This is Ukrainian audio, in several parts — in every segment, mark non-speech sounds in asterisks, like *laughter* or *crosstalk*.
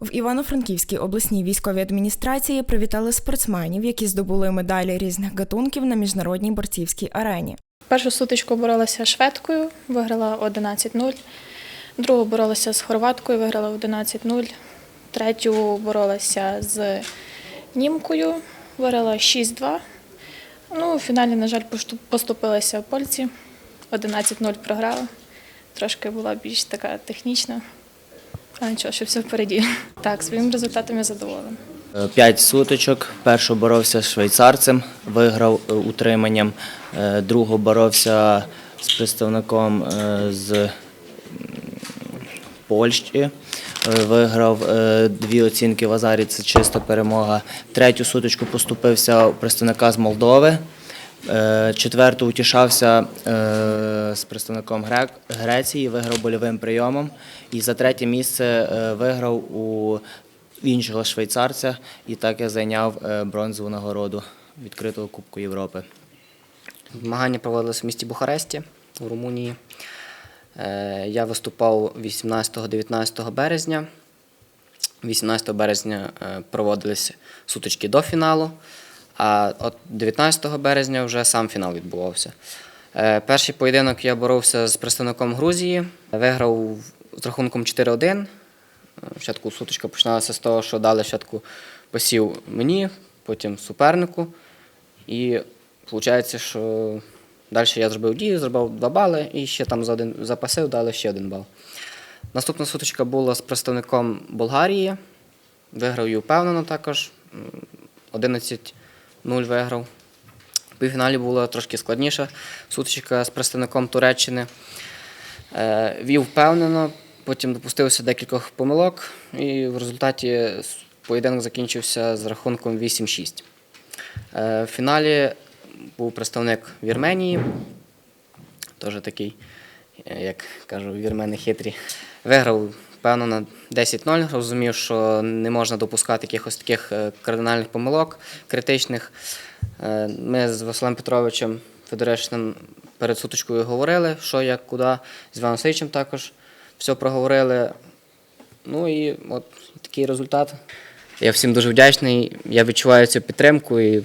В Івано-Франківській обласній військовій адміністрації привітали спортсменів, які здобули медалі різних гатунків на міжнародній борцівській арені. Першу сутичку боролася шведкою, виграла 11-0. Другу боролася з хорваткою, виграла 11-0. Третю боролася з німкою, виграла 6-2. Ну, у фіналі, на жаль, поступилася в польці. 11-0 програла. Трошки була більш така технічна. А нічого, що все впереді. Так, своїм результатом я задоволена. Е, П'ять сутичок. Першу боровся з швейцарцем, виграв е, утриманням. Е, Другу боровся з представником з Польщі. Е, Виграв е, дві оцінки в Азарі, це чиста перемога. Третю сутичку поступився у представника з Молдови. Е, Четверту утішався з представником Греції, виграв больовим прийомом. І за третє місце виграв у іншого швейцарця, і так я зайняв бронзову нагороду відкритого Кубку Європи. Змагання проводилися в місті Бухаресті у Румунії. Е, Я виступав 18-19 березня. 18 березня е, проводились сутички до фіналу, а от 19 березня вже сам фінал відбувався. Е, Перший поєдинок я боровся з представником Грузії, виграв з рахунком 4-1. Е, Спочатку сутичка починалася з того, що дали спочатку посів мені, потім супернику. І виходить, що далі я зробив дію, зробив 2 бали і ще там за один запасив, дали ще один бал. Наступна сутичка була з представником Болгарії. Виграв її впевнено також. М, 11-0 виграв. В півфіналі була трошки складніша сутичка з представником Туреччини. Е, Вів впевнено, потім допустився декількох помилок, і в результаті поєдинок закінчився з рахунком 8-6. Е, В фіналі був представник Вірменії, теж такий, е, як кажу, вірмени хитрі. Виграв, певно, на 10-0. Розумів, що не можна допускати якихось таких е, кардинальних помилок, критичних. Е, Ми з Василем Петровичем Федоришним перед суточкою говорили, що як, куди, з Іваном Васильовичем також все проговорили. Ну і от такий результат. Я всім дуже вдячний. Я відчуваю цю підтримку і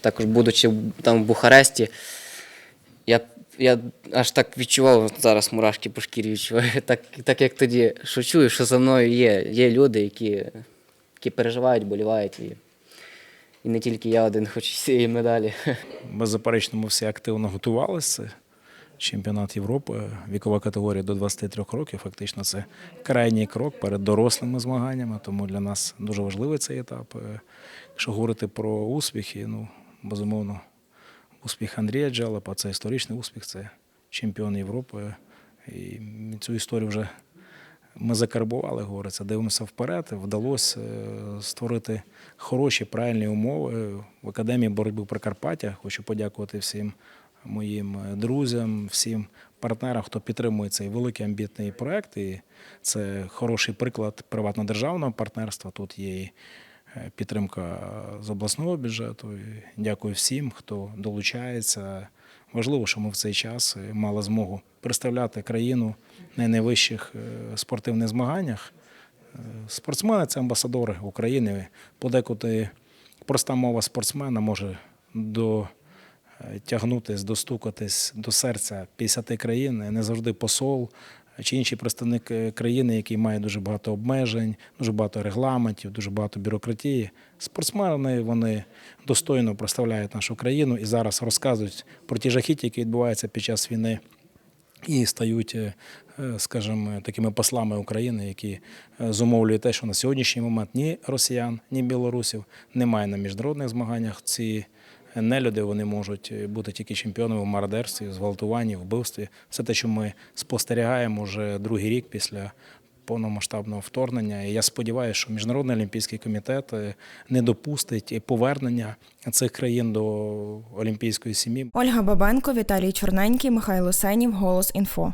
також, будучи там в Бухаресті, я, я аж так відчував зараз мурашки по шкірі відчуваю, *laughs* так, так як тоді, що чую, що за мною є, є люди, які, які переживають, болівають. І, і не тільки я один хочу цієї медалі. Беззаперечно, *laughs* ми всі активно готувалися. Чемпіонат Європи, вікова категорія до 23 років. Фактично, це крайній крок перед дорослими змаганнями. Тому для нас дуже важливий цей етап. Е, Якщо говорити про успіхи, ну безумовно, успіх Андрія Джалапа це історичний успіх, це чемпіон Європи. І цю історію вже ми закарбували, говориться, дивимося вперед. Вдалося е, створити хороші, правильні умови в академії боротьби Прикарпаття. Хочу подякувати всім моїм е, друзям, всім партнерам, хто підтримує цей великий амбітний проект. І це хороший приклад приватно-державного партнерства. Тут є е, підтримка з обласного бюджету. І дякую всім, хто долучається. Важливо, що ми в цей час е, мали змогу представляти країну на найвищих е, спортивних змаганнях. Е, Спортсмени це амбасадори України. Подекуди проста мова спортсмена може до е, тягнутись, достукатись до серця 50 країн, не завжди посол чи інший представник е, країни, який має дуже багато обмежень, дуже багато регламентів, дуже багато бюрократії. Спортсмени вони достойно представляють нашу країну і зараз розказують про ті жахіття, які відбуваються під час війни. І стають, е, е, скажімо, такими послами України, які зумовлюють те, що на сьогоднішній момент ні росіян, ні білорусів немає на міжнародних змаганнях. Ці нелюди вони можуть бути тільки чемпіонами в мародерстві, зґвалтуванні, вбивстві. Все те, що ми спостерігаємо вже другий рік після повномасштабного вторгнення. І я сподіваюся, що Міжнародний олімпійський комітет е, не допустить повернення цих країн до олімпійської сім'ї. Ольга Бабенко, Віталій Чорненький, Михайло Сенів, Голос Інфо.